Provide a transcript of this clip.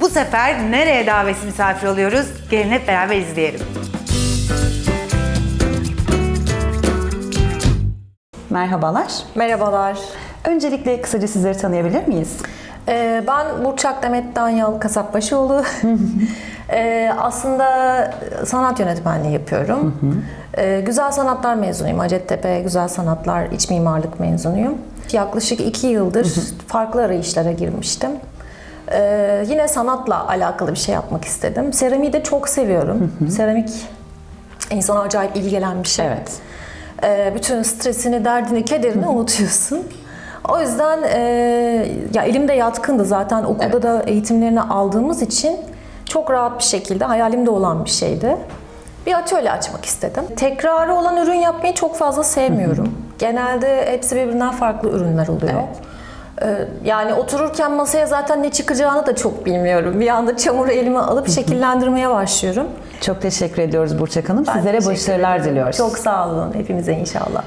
Bu sefer nereye davetsiz misafir oluyoruz? Gelin hep beraber izleyelim. Merhabalar. Merhabalar. Öncelikle kısaca sizleri tanıyabilir miyiz? Ee, ben Burçak Demet Danyal Kasapbaşıoğlu. Ee, aslında sanat yönetmenliği yapıyorum. Ee, güzel sanatlar mezunuyum. Hacettepe Güzel Sanatlar İç Mimarlık mezunuyum. Yaklaşık iki yıldır farklı arayışlara girmiştim. Ee, yine sanatla alakalı bir şey yapmak istedim. Seramiği de çok seviyorum. Seramik insana acayip ilgi gelen bir şey. Evet. Ee, bütün stresini, derdini, kederini unutuyorsun. O yüzden e, ya elimde yatkındı zaten okulda Evet. da eğitimlerini aldığımız için çok rahat bir şekilde hayalimde olan bir şeydi. Bir atölye açmak istedim. Tekrarı olan ürün yapmayı çok fazla sevmiyorum. Genelde hepsi birbirinden farklı ürünler oluyor. Ee, Yani otururken masaya zaten ne çıkacağını da çok bilmiyorum. Bir anda çamuru elime alıp şekillendirmeye başlıyorum. Çok teşekkür ediyoruz Burçak Hanım. Ben Sizlere başarılar ederim. diliyoruz. Çok sağ olun hepimize inşallah.